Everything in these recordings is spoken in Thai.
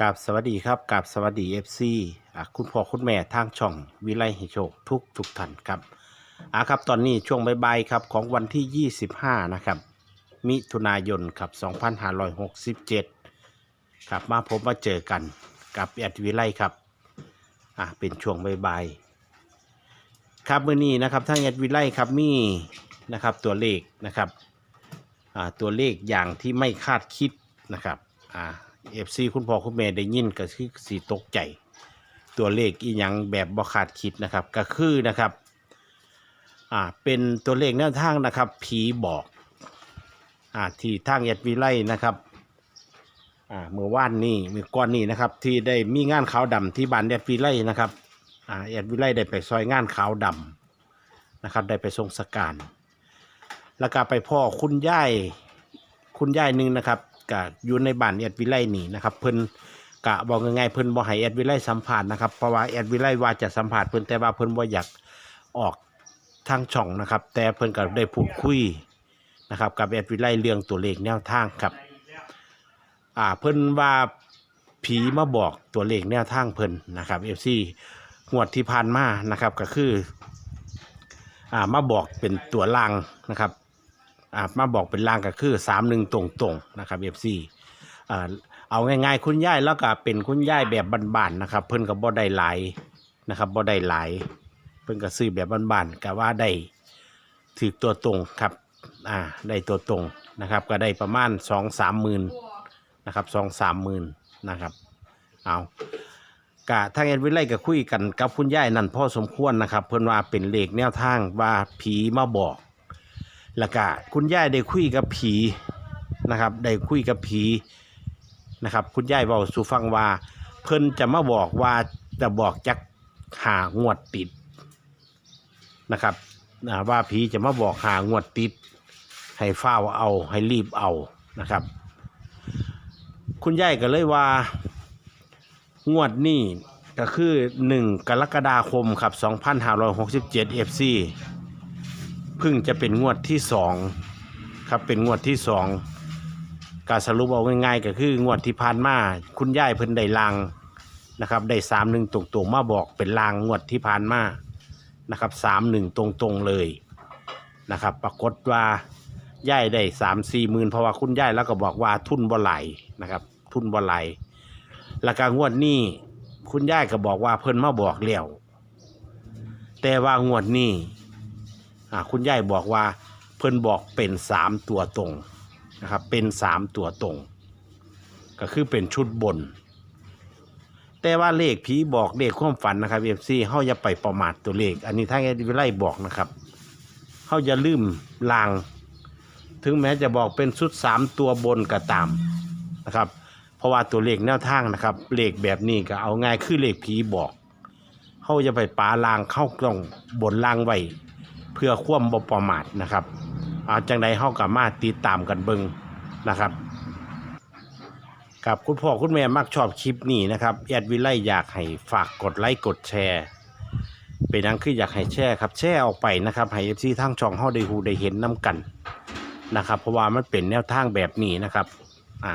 กับสวัสดีครับกับสวัสดี FC อะคุณพ่อคุณแม่ทางช่องวิไลห้โชคทุกทุกท่านครับอะครับตอนนี้ช่วงบ่ายๆครับของวันที่ 25 นะครับ มิถุนายนครับ2567ครับมาพบมาเจอกันกับแอดวิไลครับอะเป็นช่วงบ่ายๆครับมื้อนี้นะครับทางแอดวิไลครับมีนะครับตัวเลขนะครับอ่าตัวเลขอย่างที่ไม่คาดคิดนะครับอ่า เอฟซีคุณพ่อคุณแม่ได้ยินก็คือสีตกใจ ตัวเลขอีหยังแบบบ่คาดคิดนะครับ ก็คือนะครับ อ่า เป็นตัวเลขแนวทางนะครับ ผีบอก อ่า ที่ทางเอ็ดวิไลนะครับ อ่า เมื่อวานนี้เมื่อก่อนนี้นะครับ ที่ได้มีงานขาวดำที่บ้านเอ็ดวิไลนะครับ อ่าเอ็ดวิไลได้ไปซอยงานขาวดำนะครับ ได้ไปทรงสการ แล้วก็ไปพ่อคุณย่าย คุณยายหนึ่งนะครับ กะอยู่ในบ้านแอดวิไลนี่นะครับเพิ่นกะบอกง่ายๆเพิ่นบ่ให้แอดวิไลสัมผัสนะครับเพราะว่าแอดวิไลว่าจะสัมผัสเพิ่นแต่ว่าเพิ่นบ่อยากออกทางช่องนะครับ แต่เพิ่นก็ได้พูดคุยนะครับ กับแอดวิไลเรื่องตัวเลขแนวทางครับอ่าเพิ่นว่าผีมาบอกตัวเลขแนวทางเพิ่นนะครับ FC งวดที่ผ่านมานะครับก็คืออ่ามาบอกเป็นตัวล่างนะครับ อ่ามาบอกเป็นล่างก็คือสามหนึ่งตรงๆนะครับเอฟซีอ่าเอาง่ายๆ คุณย่ายแล้วก็เป็นคุณย่ายแบบบ้านๆนะครับ เพิ่นก็บ่ได้หลายนะครับบ่ได้หลาย เพิ่นก็ซื้อแบบบ้านๆก็ว่าได้ถือตัวตรงครับอ่าได้ตัวตรงนะครับ ก็ได้ประมาณสองสามหมื่นนะครับสองสามหมื่นนะครับเอากะทางเอ็นวิไลก็คุยกันกับคุณย่ายนั่นพอสมควรนะครับ เพิ่นว่าเป็นเลขแนวทางว่าผีมาบอก แล้วก็คุณยายได้คุยกับผีนะครับได้คุยกับผีนะครับ คุณยายบอกสู่ฟังว่า เพิ่นจะมาบอกว่าจะบอกจักหางวดติดนะครับว่าผีจะมาบอกหางวดติด ให้เฝ้าวเอาให้รีบเอานะครับ คุณยายก็เลยว่างวดนี้ก็คือ 1 กรกฎาคมครับ 2567 FC เพิ่งจะเป็นงวดที่สองครับเป็นงวดที่สองการสรุปเอาง่ายๆก็คืองวดที่ผ่านมาคุณย่ายเพิ่นได้ลางนะครับได้สามหนึ่งตรงๆมาบอกเป็นลางงวดที่ผ่านมานะครับสามหนึ่งตรงๆเลยนะครับ ปรากฏว่าย่ายได้สามสี่หมื่นเพราะว่าคุณย่ายแล้วก็บอกว่าทุนบ่ไหลนะครับ ทุนบ่ไหลแล้วก็งวดนี้คุณย่ายก็บอกว่าเพิ่นมาบอกแล้วแต่ว่างวดนี้ คุณยายบอกว่าเพิ่นบอกเป็นสามตัวตรงนะครับเป็นสามตัวตรง ก็คือเป็นชุดบน แต่ว่าเลขผีบอกเลขความฝันนะครับเอฟซีเฮาอย่าไปประมาทตัวเลข อันนี้ท่างเอดวิไลบอกนะครับเฮาอย่าลืมลาง ถึงแม้จะบอกเป็นชุดสามตัวบนก็ตามนะครับเพราะว่าตัวเลขแนวทางนะครับเลขแบบนี้ก็เอาง่ายคือเลขผีบอกเฮาอย่าไปปาลางเข้ากล่องบนลางไว้ เพื่อควมบ่ประมาทนะครับอาจังใดเฮากับมาติดตามกันเบิงนะครับกับคุณพ่อคุณแม่มักชอบคลิปนี้นะครับแอดวิไลอยากให้ฝากกดไลค์กดแชร์ เป็นนังคืออยากให้แชร์ครับแชร์ออกไปนะครับให้เอฟซีทางช่องเฮาได้ฮูได้เห็นน้กันนะครับเพราะว่ามันเป็นแนวทางแบบนี้นะครับอ่า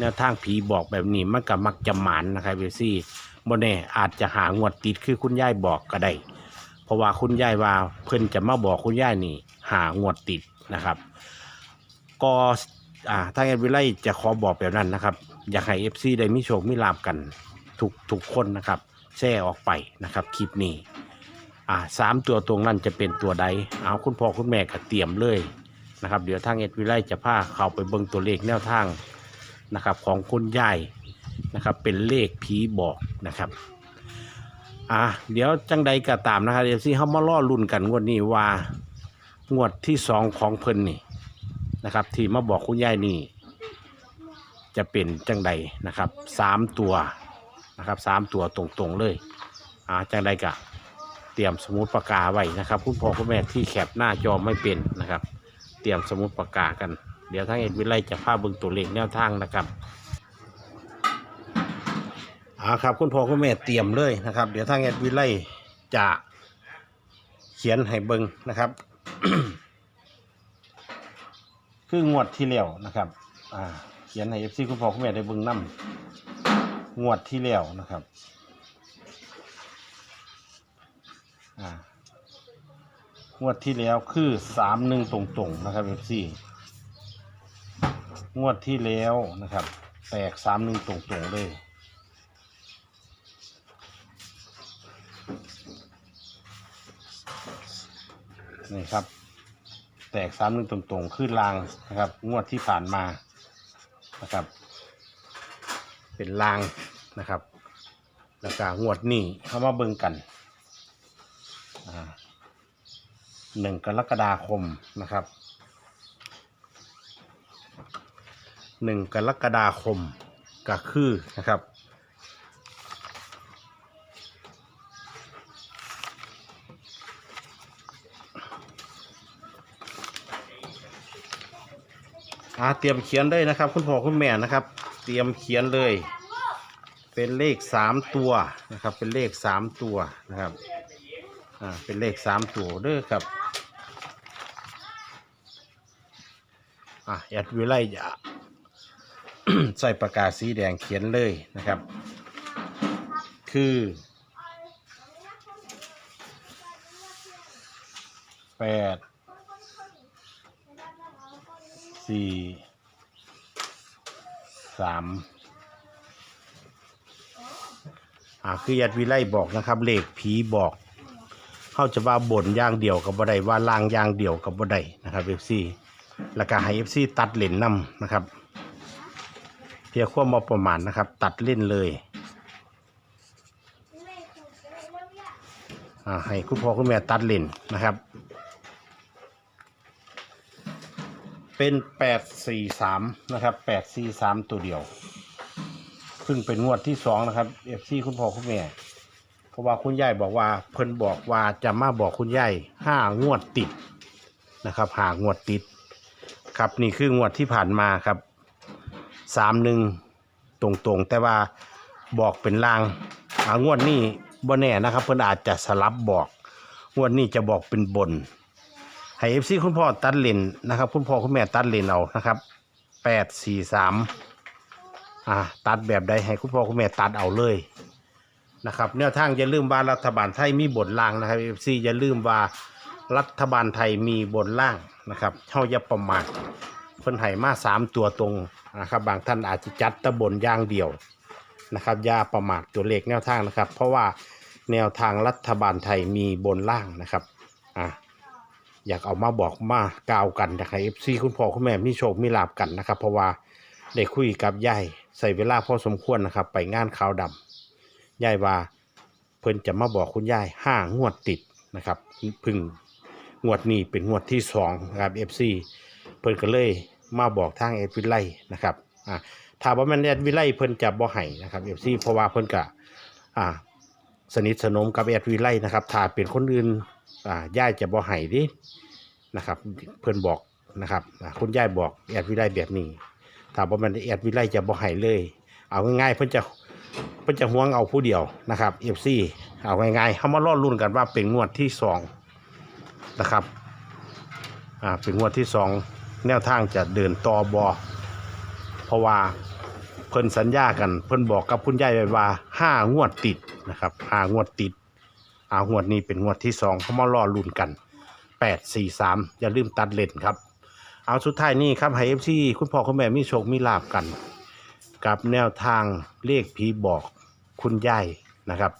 แนวทางผีบอกแบบนี้มันก็มักจะหมานนะครับเอฟซีบ่แน่อาจจะหางวดติดคือคุณยายบอกก็ได้ เพราะว่าคุณยายว่าเพิ่นจะมาบอกคุณยายนี่หางวดติดนะครับ ก็อ่าถ้าแอดวิไลจะขอบอกแบบนั้นนะครับ อยากให้เอฟซีได้มีโชคมีลาบกันทุกทุกคนนะครับแชร์ออกไปนะครับคลิปนี้อ่าสามตัวตรงนั้นจะเป็นตัวใดเอาคุณพ่อคุณแม่ก็เตรียมเลยนะครับ เดี๋ยวทางเอ็ดวิไลจะพาเข้าไปเบิ่งตัวเลขแนวทางนะครับ ของคุณยายนะครับ เป็นเลขผีบอกนะครับ อะเดี๋ยวจังใดก็ตามนะครับเดี๋ยวสิเขามาล่อลุ่นกันงวดนี้ว่างวดที่สองของเพิ่นนี่นะครับ ที่มาบอกคุณยายนี่ จะเป็นจังใดนะครับสามตัวนะครับสามตัวตรงๆเลยอ่าจังใดกะเตรียมสมุดปากกาไว้นะครับคุณพ่อคุณแม่ที่แคปหน้าจอไม่เป็นนะครับ เตรียมสมุดปากกากัน เดี๋ยวทางเอ็ดวิไลจะพาเบิ่งตัวเลขแนวทางนะครับ อ่าครับ คุณพ่อคุณแม่เตรียมเลยนะครับ เดี๋ยวทางแอดวิไลจะเขียนให้เบิงนะครับ คืองวดที่แล้วนะครับ อ่า เขียนให้เอฟซีคุณพ่อคุณแม่ได้เบิงนํงวดที่แล้วนะครับ อ่างวดที่แล้วคือสามหนึ่งตรงๆนะครับเอฟซีงวดที่แล้วนะครับ แตกสามหนึ่งตรงๆเลย นี่ครับ แตกสามหนึ่งตรงๆขึ้นรางนะครับ งวดที่ผ่านมานะครับ เป็นรางนะครับแล้วก็งวดนี้เข้ามาเบิ่งกันหนึ่งกรกฎาคมนะครับหนึ่งกรกฎาคมก็คือนะครับ อ่าเตรียมเขียนได้นะครับ คุณพ่อคุณแม่นะครับ เตรียมเขียนเลย เป็นเลขสามตัวนะครับ เป็นเลขสามตัวนะครับอ่าเป็นเลขสามตัวเด้อครับอะแอดวิไลจะใส่ประกาศสีแดงเขียนเลยนะครับ คือแปด สี่สามอ่าคือยัดวิไลบอกนะครับ เลขผีบอกเขาจะว่าบนอย่างเดียวกับบ่ได้ว่าล่างอย่างเดียวกับบ่ได้นะครับเอฟซีแล้วก็ให้เอฟซีตัดเลนนำนะครับ เพียงความบ่ประมาณนะครับ ตัดเล่นเลยอ่าให้คุณพ่อคุณแม่ตัดเลนนะครับ เป็นแปดสี่สามนะครับแปดสี่สามตัวเดียว ซึ่งเป็นงวดที่สองนะครับเอฟซีคุณพ่อคุณแม่เพราะว่าคุณยายบอกว่าเพิ่นบอกว่าจะมาบอกคุณยายห้างวดติดนะครับหางวดติด ครับนี่คืองวดที่ผ่านมาครับสามหนึ่งตรงๆ แต่ว่าบอกเป็นลางอ่างวดนี้บ่แน่นะครับ เพิ่นอาจจะสลับบอก งวดนี้จะบอกเป็นบน ให้เอฟซีคุณพ่อตัดเลนนะครับ คุณพ่อคุณแม่ตัดเลนเอานะครับแปดสี่สามอ่าตัดแบบใดให้คุณพ่อคุณแม่ตัดเอาเลยนะครับแนวทางอย่าลืมว่ารัฐบาลไทยมีบทล่างนะครับเอฟซีอย่าลืมว่ารัฐบาลไทยมีบทล่างนะครับเท่าอย่าประมาทเพิ่นให้มาสามตัวตรงนะครับบางท่านอาจจะจัดตะบนย่างเดียวนะครับอย่าประมาทตัวเลขแนวทางนะครับ เพราะว่าแนวทางรัฐบาลไทยมีบนล่างนะครับอ่า อยากเอามาบอกมากล่าวกันนะครับเอฟซีคุณพ่อคุณแม่มีโชคมีลาบกันนะครับ เพราะว่าได้คุยกับยายใส่เวลาพอสมควรนะครับ ไปงานขาวดำยายว่าเพิ่นจะมาบอกคุณยายห้างวดติดนะครับพึ่งงวดนี้เป็นงวดที่สองนะครับเอฟซีเพิ่นก็เลยมาบอกทางเอฟวิไลนะครับอ่าถ้าว่าแมันเอฟวิไลเพิ่นจะบ่ให้นะครับเอฟซีเพราะว่าเพิ่นกะอ่า สนิทสนมกับแอดวิไลนะครับถ้าเป็นคนอื่นอ่าย่ายจะบ่ให้ดินะครับ เพื่อนบอกนะครับอ่าคุณย่ายบอกแอดวิไลแบบนี้ถ้าบ่แมันแอดวิไลจะบ่ให้เลย เอาง่ายๆเพิ่อนจะเพิ่อนจะห่วงเอาผู้เดียวนะครับเอฟซีเอาง่ายๆเขามาล่อรุ่นกันว่าเป็นงวดที่สองนะครับอ่าเป็นงวดที่สองแนวทางจะเดินต่อบอเพราะว่าเพิ่นสัญญากัน เพิ่นบอกกับคุณยายไว้ว่าห้างวดติด นะครับหางวดติดอางวดนี้เป็นงวดที่สองเขามารอลุ้นกันแปดสี่สามอย่าลืมตัดเลนครับ เอาสุดท้ายนี่ครับให้เอฟซีคุณพ่อคุณแม่มีโชคมีลาบกัน กับแนวทางเลขผีบอกคุณยายนะครับ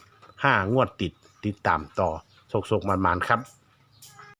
ห้างวดติดติดตามต่อโศกๆมันๆครับ